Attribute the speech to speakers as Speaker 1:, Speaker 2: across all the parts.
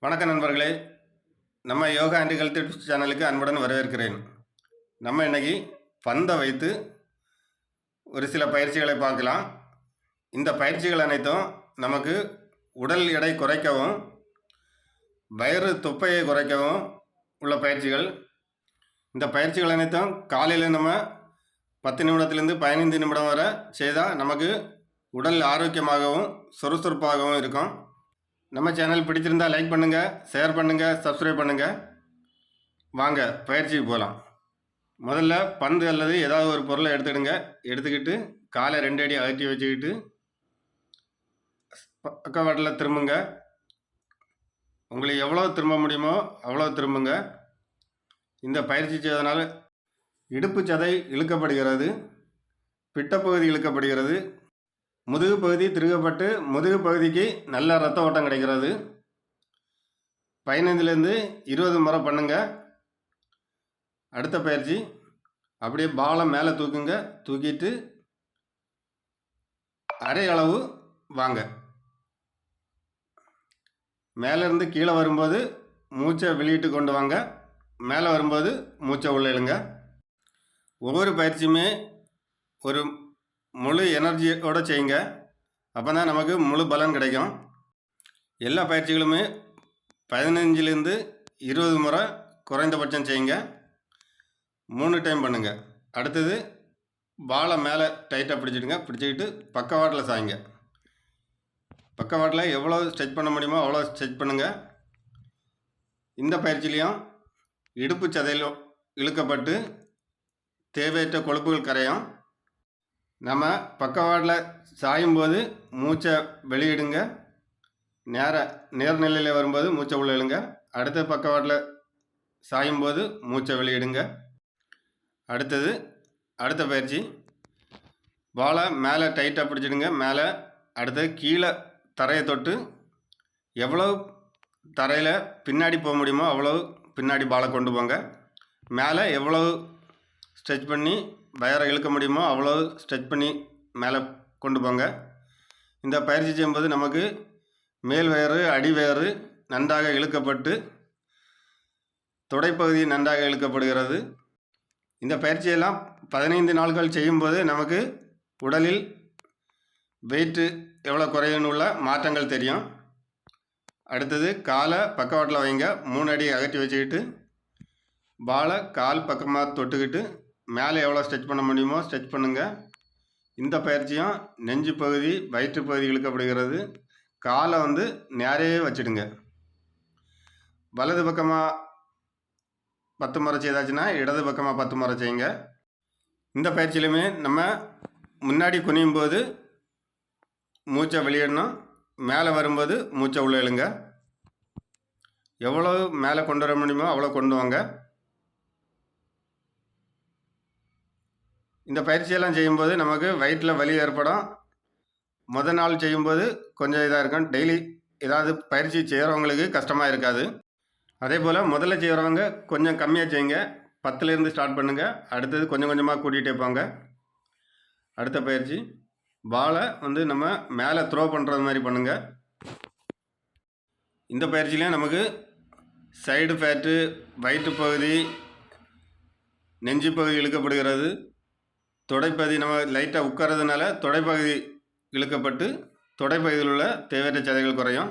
Speaker 1: வணக்கம் நண்பர்களே. நம்ம யோகா அண்ட் ஹெல்த் டிப்ஸ் சேனலுக்கு அன்புடன் வரவேற்கிறேன். நம்ம இன்னைக்கு பந்தை வைத்து ஒரு சில பயிற்சிகளை பார்க்கலாம். இந்த பயிற்சிகள் அனைத்தும் நமக்கு உடல் எடை குறைக்கவும் வயிறு தொப்பையை குறைக்கவும் உள்ள பயிற்சிகள். இந்த பயிற்சிகள் அனைத்தும் காலையில் நம்ம பத்து நிமிடத்துலேருந்து பதினைந்து நிமிடம் வரை செய்தால் நமக்கு உடல் ஆரோக்கியமாகவும் சுறுசுறுப்பாகவும் இருக்கும். நம்ம சேனல் பிடிச்சிருந்தா லைக் பண்ணுங்கள் ஷேர் பண்ணுங்கள் சப்ஸ்கிரைப் பண்ணுங்கள் வாங்க பயிற்சிக்கு போகலாம் முதல்ல பந்து அல்லது ஏதாவது ஒரு பொருளை எடுத்துடுங்க. எடுத்துக்கிட்டு காலை ரெண்டு அடி அகற்றி வச்சுக்கிட்டு பக்கவாட்டில் திரும்புங்க. உங்களுக்கு எவ்வளோ திரும்ப முடியுமோ அவ்வளோ திரும்புங்க. இந்த பயிற்சி செய்வதனால இடுப்பு சதை இழுக்கப்படுகிறது பிட்டப்பகுதி இழுக்கப்படுகிறது முதுகு பகுதி திருகப்பட்டு முதுகு பகுதிக்கு நல்ல ரத்த ஓட்டம் கிடைக்கிறது. பதினைந்துலேருந்து இருபது முறை பண்ணுங்க. அடுத்த பயிற்சி. அப்படியே பாலை மேலே தூக்குங்க. தூக்கிட்டு அரை அளவு வாங்க. மேலேருந்து கீழே வரும்போது மூச்சை வெளியிட்டு கொண்டு வாங்க. மேலே வரும்போது மூச்சை உள்ள இழுங்க. ஒவ்வொரு பயிற்சியுமே ஒரு முழு எனர்ஜியோடு செய்யுங்க. அப்போ தான் நமக்கு முழு பலன் கிடைக்கும். எல்லா பயிற்சிகளுமே பதினஞ்சுலேருந்து இருபது முறை குறைந்தபட்சம் செய்யுங்க. மூணு டைம் பண்ணுங்கள் அடுத்தது பாலை மேலே டைட்டாக பிடிச்சிடுங்க. பிடிச்சிக்கிட்டு பக்கவாட்டில் சாய்ங்க. பக்கவாட்டில் எவ்வளோ ஸ்ட்ரெச் பண்ண முடியுமோ அவ்வளோ ஸ்ட்ரெச் பண்ணுங்கள் இந்த பயிற்சிலையும் இடுப்பு சதையில் இழுக்கப்பட்டு தேவையற்ற கொழுப்புகள் கரையும். நம்ம பக்கவாட்டில் சாயும்போது மூச்சை வெளியிடுங்க. நேர நேர்நிலையில் வரும்போது மூச்சை உள்ள இழுங்க. அடுத்த பக்கவாட்டில் சாயும்போது மூச்சை வெளியிடுங்க. அடுத்தது அடுத்த பயிற்சி. பாலை மேலே டைட்டாக பிடிச்சிடுங்க. மேலே அடுத்தது கீழே தரையை தொட்டு எவ்வளோ தரையில் பின்னாடி போக முடியுமோ அவ்வளோ பின்னாடி பாலை கொண்டு போங்க. மேலே எவ்வளோ ஸ்ட்ரெச் பண்ணி வயரை இழுக்க முடியுமோ அவ்வளோ ஸ்ட்ரெச் பண்ணி மேலே கொண்டு போங்க. இந்த பயிற்சி செய்யும்போது நமக்கு மேல் வயறு அடி வயறு நன்றாக இழுக்கப்பட்டு தொடைப்பகுதி நன்றாக இழுக்கப்படுகிறது. இந்த பயிற்சியெல்லாம் பதினைந்து நாட்கள் செய்யும்போது நமக்கு உடலில் வெயிட்டு எவ்வளோ குறையுன்னு உள்ள மாற்றங்கள் தெரியும். அடுத்தது காலை பக்கவாட்டில் வைங்க. மூணு அடி அகற்றி வச்சுக்கிட்டு பாலை கால் பக்கமாக தொட்டுக்கிட்டு மேலே எவ்வளோ ஸ்ட்ரெச் பண்ண முடியுமோ ஸ்ட்ரெச் பண்ணுங்கள் இந்த பயிற்சியும் நெஞ்சு பகுதி வயிற்று பகுதி இழுக்கப்படுகிறது. காலை வந்து நேரையே வச்சுடுங்க. வலது பக்கமாக பத்து முறை செய்தாச்சுன்னா இடது பக்கமாக பத்து முறை செய்யுங்க. இந்த பயிற்சியிலுமே நம்ம முன்னாடி குனியும் போது மூச்சை வெளியிடணும். மேலே வரும்போது மூச்சை உள்ளே எழுங்க எவ்வளோ மேலே கொண்டு வர முடியுமோ அவ்வளோ கொண்டு வாங்க. இந்த பயிற்சியெல்லாம் செய்யும்போது நமக்கு வயிற்றில் வலி ஏற்படும். முத நாள் செய்யும்போது கொஞ்சம் இதாக இருக்கும். டெய்லி ஏதாவது பயிற்சி செய்கிறவங்களுக்கு கஷ்டமாக இருக்காது. அதே போல் முதல்ல செய்கிறவங்க கொஞ்சம் கம்மியாக செய்யுங்க. பத்துலேருந்து ஸ்டார்ட் பண்ணுங்கள் அடுத்தது கொஞ்சம் கொஞ்சமாக கூட்டிகிட்டே போங்க. அடுத்த பயிற்சி. பாலை வந்து நம்ம மேலே த்ரோ பண்ணுறது மாதிரி பண்ணுங்கள் இந்த பயிற்சியிலையும் நமக்கு சைடு ஃபேட்டு வயிற்று பகுதி நெஞ்சு பகுதி இழுக்கப்படுகிறது. தொடைப்பகுதி நம்ம லைட்டாக உட்கார்றதுனால தொடைப்பகுதி இழுக்கப்பட்டு தொடைப்பகுதியில் உள்ள தேவையற்ற சதைகள் குறையும்.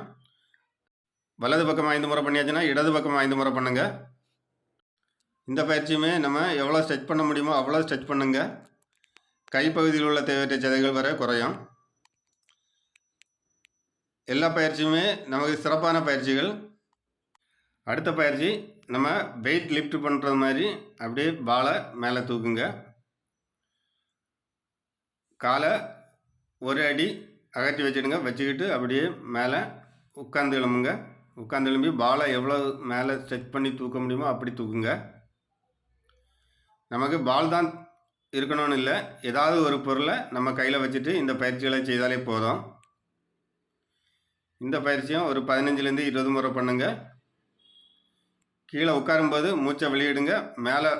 Speaker 1: வலது பக்கம் ஐந்து முறை பண்ணியாச்சுன்னா இடது பக்கம் ஐந்து முறை பண்ணுங்க. இந்த பயிற்சியுமே நம்ம எவ்வளோ ஸ்ட்ரெச் பண்ண முடியுமோ அவ்வளோ ஸ்ட்ரெச் பண்ணுங்க. கைப்பகுதியில் உள்ள தேவையற்ற சதைகள் வரை குறையும். எல்லா பயிற்சியுமே நமக்கு சிறப்பான பயிற்சிகள். அடுத்த பயிற்சி நம்ம வெயிட் லிஃப்ட் பண்ணுறது மாதிரி அப்படியே பாலை மேலே தூக்குங்க. காலை ஒரு அடி அகற்றி வச்சுடுங்க. வச்சுக்கிட்டு அப்படியே மேலே உட்காந்து எழும்புங்க. உட்காந்து எழும்பி பாலை எவ்வளோ மேலே ஸ்ட்ரெச் பண்ணி தூக்க முடியுமோ அப்படி தூக்குங்க. நமக்கு பால் தான் இருக்கணும்னு இல்லை. ஏதாவது ஒரு பொருளை நம்ம கையில் வச்சுட்டு இந்த பயிற்சிகளை செய்தாலே போதும். இந்த பயிற்சியும் ஒரு பதினஞ்சுலேருந்து இருபது முறை பண்ணுங்கள் கீழே உட்காரும்போது மூச்சை வெளியிடுங்க. மேலே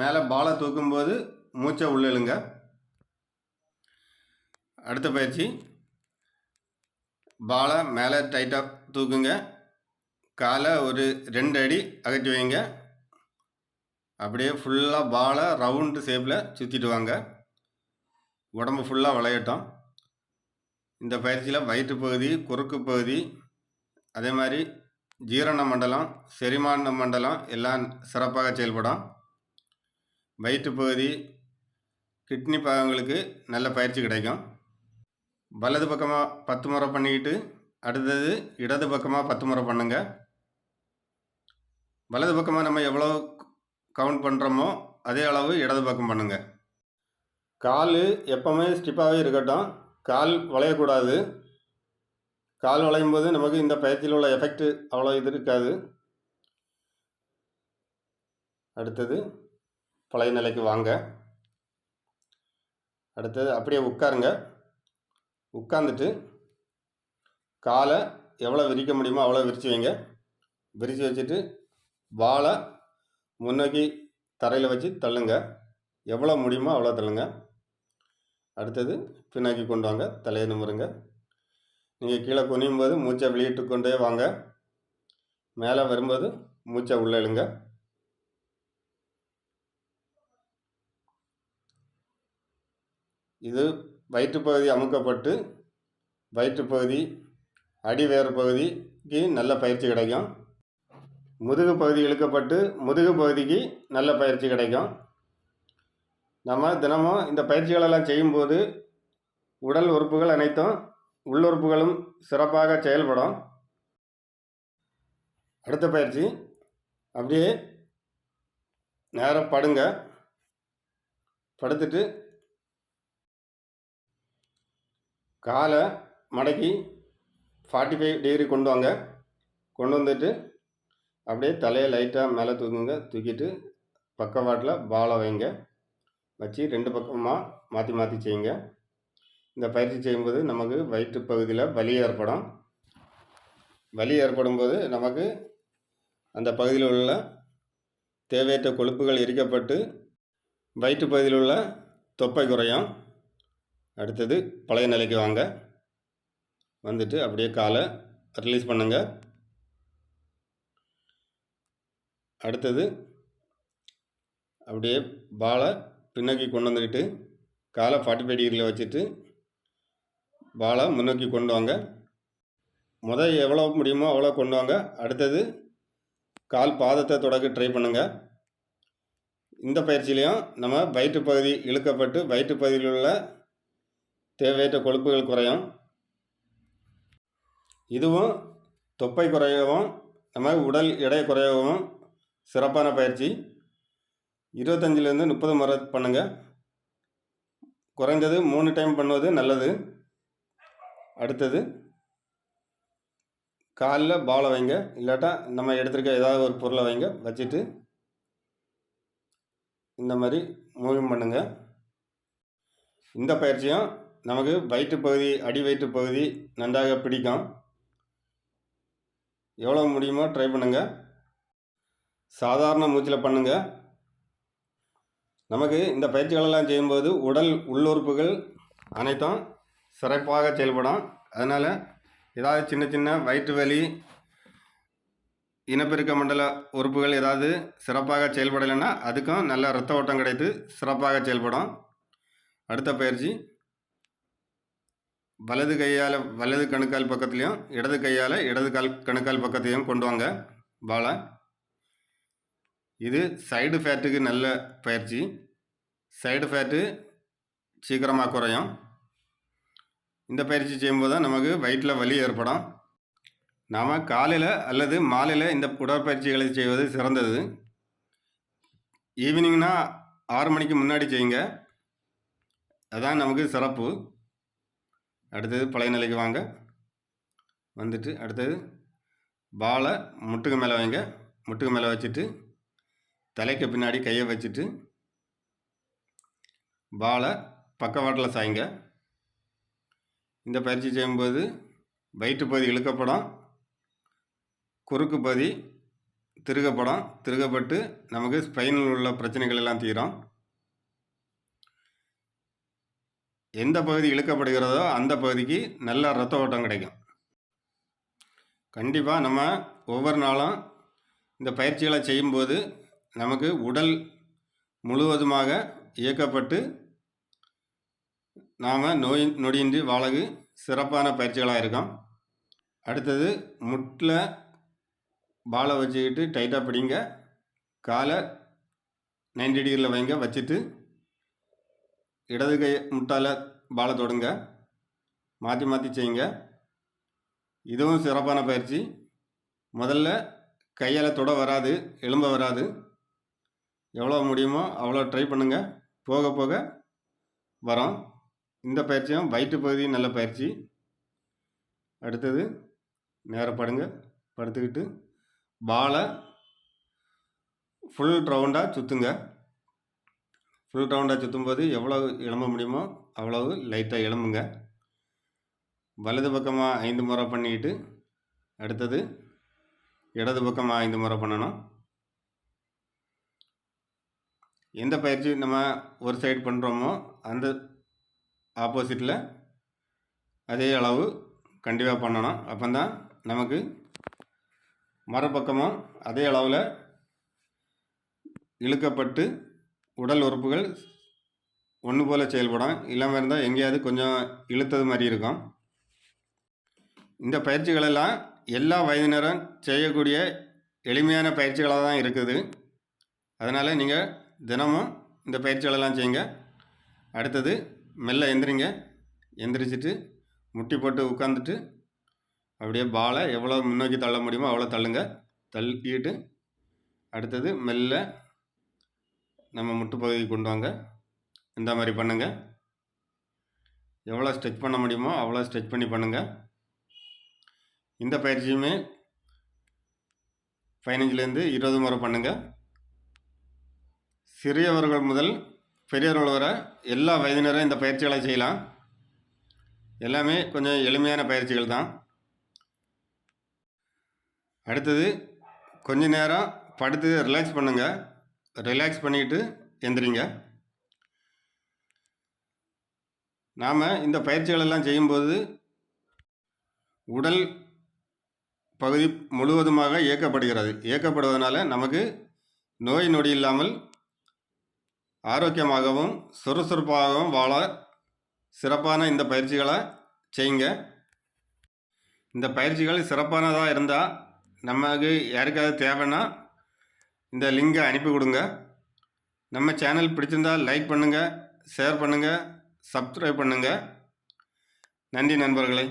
Speaker 1: மேலே பாலை தூக்கும்போது மூச்சை உள்ளெழுங்க அடுத்த பயிற்சி. பாலை மேலே டைட்டாக தூக்குங்க. காலை ஒரு ரெண்டு அடி அகற்றி வைங்க. அப்படியே ஃபுல்லாக பாலை ரவுண்டு ஷேப்பில் சுற்றிட்டு வாங்க. உடம்பு ஃபுல்லாக விளையட்டும். இந்த பயிற்சியில் வயிற்று பகுதி குறுக்கு பகுதி அதே மாதிரி ஜீரண மண்டலம் செரிமான மண்டலம் எல்லாம் சிறப்பாக செயல்படும். வயிற்று பகுதி கிட்னி பாகங்களுக்கு நல்ல பயிற்சி கிடைக்கும். வலது பக்கமாக பத்து முறை பண்ணிக்கிட்டு அடுத்தது இடது பக்கமாக பத்து முறை பண்ணுங்க. வலது பக்கமாக நம்ம எவ்வளோ கவுண்ட் பண்ணுறோமோ அதே அளவு இடது பக்கம் பண்ணுங்க. கால் எப்போவுமே ஸ்டிப்பாகவே இருக்கட்டும். கால் வளையக்கூடாது. கால் வளையும் போது நமக்கு இந்த பயிற்சியில் உள்ள எஃபெக்ட் அவ்வளோ இது இருக்காது. அடுத்தது பழைய நிலைக்கு வாங்க. அடுத்தது அப்படியே உட்காருங்க. உட்காந்துட்டு காலை எவ்வளோ விரிக்க முடியுமோ அவ்வளோ விரித்து வைங்க. விரித்து வச்சுட்டு வாழை முன்னோக்கி தரையில் வச்சு தள்ளுங்க. எவ்வளோ முடியுமோ அவ்வளோ தள்ளுங்க. அடுத்தது பின்னாக்கி கொண்டு வாங்க. தலையை நிமிருங்க. நீங்கள் கீழே குனியும் போது மூச்சை வெளியிட்டு கொண்டே வாங்க. மேலே வரும்போது மூச்சை உள்ளே இழுங்க. இது வயிற்றுப்பகுதி அமுக்கப்பட்டு வயிற்றுப்பகுதி அடிவேறு பகுதிக்கு நல்ல பயிற்சி கிடைக்கும். முதுகு பகுதி இழுக்கப்பட்டு முதுகு பகுதிக்கு நல்ல பயிற்சி கிடைக்கும். நம்ம தினமும் இந்த பயிற்சிகளெல்லாம் செய்யும்போது உடல் உறுப்புகள் அனைத்தும் உள்ளுறுப்புகளும் சிறப்பாக செயல்படும். அடுத்த பயிற்சி அப்படியே நேரம் படுங்க. படுத்துட்டு காலை மடக்கி ஃபார்ட்டி ஃபைவ் டிகிரி கொண்டு வாங்க. கொண்டு வந்துட்டு அப்படியே தலையை லைட்டாக மேலே தூக்குங்க. தூக்கிட்டு பக்கவாட்டில் பாலை வைங்க. வச்சு ரெண்டு பக்கமாக மாற்றி மாற்றி செய்யுங்க. இந்த பயிற்சி செய்யும்போது நமக்கு வயிற்று பகுதியில் வலி ஏற்படும். வலி ஏற்படும் போது நமக்கு அந்த பகுதியில் உள்ள தேவையற்ற கொழுப்புகள் எரிக்கப்பட்டு வயிற்று பகுதியில் உள்ள தொப்பை குறையும். அடுத்தது பழைய நிலைக்கு வாங்க. வந்துட்டு அப்படியே காலை ரிலீஸ் பண்ணுங்க. அடுத்தது அப்படியே பாலை பின்னோக்கி கொண்டு வந்துக்கிட்டு காலை ஃபார்ட்டி ஃபைவ் டிகிரியில் வச்சுட்டு பாலை முன்னோக்கி கொண்டு வாங்க. முதல் எவ்வளோ முடியுமோ அவ்வளோ கொண்டு வாங்க. அடுத்தது கால் பாதத்தை தொடக்க ட்ரை பண்ணுங்கள் இந்த பயிற்சியிலையும் நம்ம வயிற்று பகுதி இழுக்கப்பட்டு வயிற்று பகுதியில் உள்ள தேவையற்ற கொழுப்புகள் குறையும். இதுவும் தொப்பை குறையவும் நம்ம உடல் எடை குறையவும் சிறப்பான பயிற்சி. இருபத்தஞ்சிலேருந்து முப்பது முறை பண்ணுங்கள் குறைஞ்சது மூணு டைம் பண்ணுவது நல்லது. அடுத்தது காலில் பாலை வைங்க. இல்லாட்டா நம்ம எடுத்துருக்க ஏதாவது ஒரு பொருளை வைங்க. வச்சுட்டு இந்த மாதிரி மூவிங் பண்ணுங்கள் இந்த பயிற்சியும் நமக்கு வயிற்று பகுதி அடி வயிற்று பகுதி நன்றாக பிடிக்கும். எவ்வளோ முடியுமோ ட்ரை பண்ணுங்கள் சாதாரண மூச்சில் பண்ணுங்கள் நமக்கு இந்த பயிற்சிகளெல்லாம் செய்யும்போது உடல் உள்ளுறுப்புகள் அனைத்தும் சிறப்பாக செயல்படும். அதனால் ஏதாவது சின்ன சின்ன வயிற்று வலி இனப்பெருக்க மண்டல உறுப்புகள் ஏதாவது சிறப்பாக செயல்படலைன்னா அதுக்கும் நல்ல இரத்த ஓட்டம் கிடைத்து சிறப்பாக செயல்படும். அடுத்த பயிற்சி வலது கையால் வலது கணுக்கால் பக்கத்துலேயும் இடது கையால் இடது கால் கணுக்கால் பக்கத்தையும் கொண்டு வாங்க. பாலை இது சைடு ஃபேட்டுக்கு நல்ல பயிற்சி. சைடு ஃபேட்டு சீக்கிரமாக குறையும். இந்த பயிற்சி செய்யும்போது தான் நமக்கு வயிற்றில் வலி ஏற்படும். நாம் காலையில் அல்லது மாலையில் இந்த உடற்பயிற்சிகளை செய்வது சிறந்தது. ஈவினிங்னா ஆறு மணிக்கு முன்னாடி செய்யுங்க. அதான் நமக்கு சிறப்பு. அடுத்தது பழைய நிலைக்கு வாங்க. வந்துட்டு அடுத்தது பாலை முட்டுக்கு மேலே வைங்க. முட்டுக்கு மேலே வச்சுட்டு தலைக்கு பின்னாடி கையை வச்சுட்டு பாலை பக்கவாட்டில் சாய்ங்க. இந்த பயிற்சி செய்யும்போது வயிற்று பகுதி இழுக்கப்படும். குறுக்கு பகுதி திருகப்படும். திருகப்பட்டு நமக்கு ஸ்பைனில் உள்ள பிரச்சனைகள் எல்லாம் தீரும். எந்த பகுதி இழுக்கப்படுகிறதோ அந்த பகுதிக்கு நல்ல ரத்த ஓட்டம் கிடைக்கும். கண்டிப்பாக நம்ம ஒவ்வொரு நாளும் இந்த பயிற்சிகளை செய்யும்போது நமக்கு உடல் முழுவதுமாக இயக்கப்பட்டு நாம் நோய் நொடியின்றி வாழகு சிறப்பான பயிற்சிகளாக இருக்கும். அடுத்தது முட்டில் பாலை வச்சுக்கிட்டு டைட்டாக பிடிங்க. காலை நைன்டி டிகிரியில் வைங்க வச்சுட்டு இடது கை முட்டால் பாலை தொடுங்க. மாற்றி மாற்றி செய்யுங்க. இதுவும் சிறப்பான பயிற்சி. முதல்ல கையால் தொட வராது எலும்ப வராது. எவ்வளோ முடியுமோ அவ்வளோ ட்ரை பண்ணுங்கள் போக போக வரோம். இந்த பயிற்சியும் வயிற்று பகுதி நல்ல பயிற்சி. அடுத்தது நேராக படுங்க. படுத்துக்கிட்டு பாலை ஃபுல் ரவுண்டாக சுற்றுங்க ஃபுல் ரவுண்டாக சுற்றும்போது எவ்வளோ எலும்ப முடியுமோ அவ்வளவு லைட்டாக எலும்புங்க வலது பக்கமாக ஐந்து முறை பண்ணிக்கிட்டு அடுத்தது இடது பக்கமாக ஐந்து முறை பண்ணணும். எந்த பயிற்சி நம்ம ஒரு சைடு பண்ணுறோமோ அந்த ஆப்போசிட்டில் அதே அளவு கண்டிப்பாக பண்ணணும். அப்போ தான் நமக்கு மறுபக்கமும் அதே அளவில் இழுக்கப்பட்டு உடல் உறுப்புகள் ஒன்று போல் செயல்படும். இல்லாமல் இருந்தால் எங்கேயாவது கொஞ்சம் இழுத்தது மாதிரி இருக்கும். இந்த பயிற்சிகளெல்லாம் எல்லா வயதினரும் செய்யக்கூடிய எளிமையான பயிற்சிகளாக தான் இருக்குது. அதனால் நீங்கள் தினமும் இந்த பயிற்சிகளெல்லாம் செய்யுங்க. அடுத்தது மெல்ல எந்திரிங்க. எந்திரிச்சிட்டு முட்டி போட்டு உட்காந்துட்டு அப்படியே பாலை எவ்வளோ முன்னோக்கி தள்ள முடியுமோ அவ்வளோ தள்ளுங்க. தள்ளிட்டு அடுத்தது மெல்ல நம்ம முட்டு கொண்டு வாங்க. இந்த மாதிரி பண்ணுங்கள் எவ்வளோ ஸ்ட்ரெச் பண்ண முடியுமோ அவ்வளோ ஸ்ட்ரெச் பண்ணி பண்ணுங்கள் இந்த பயிற்சியுமே பதினஞ்சுலேருந்து இருபது முறை பண்ணுங்கள் சிறியவர்கள் முதல் பெரியவர்கள் வர எல்லா வயதினரும் இந்த பயிற்சிகளை செய்யலாம். எல்லாமே கொஞ்சம் எளிமையான பயிற்சிகள் தான். அடுத்தது கொஞ்ச நேரம் படுத்து ரிலாக்ஸ் பண்ணுங்கள் ரிலாக்ஸ் பண்ணிக்கிட்டு எந்திரிங்க. நாம் இந்த பயிற்சிகளெல்லாம் செய்யும்போது உடல் பகுதி முழுவதுமாக இயக்கப்படுகிறது. இயக்கப்படுவதனால நமக்கு நோய் நொடி இல்லாமல் ஆரோக்கியமாகவும் சுறுசுறுப்பாகவும் வாழ சிறப்பான இந்த பயிற்சிகளை செய்யுங்க. இந்த பயிற்சிகள் சிறப்பானதாக இருந்தால் நமக்கு யாருக்காவது தேவைன்னா இந்த லிங்கை அனுப்பி கொடுங்க. நம்ம சேனல் பிடிச்சிருந்தால் லைக் பண்ணுங்கள் ஷேர் பண்ணுங்கள் சப்ஸ்கிரைப் பண்ணுங்கள் நன்றி நண்பர்களே.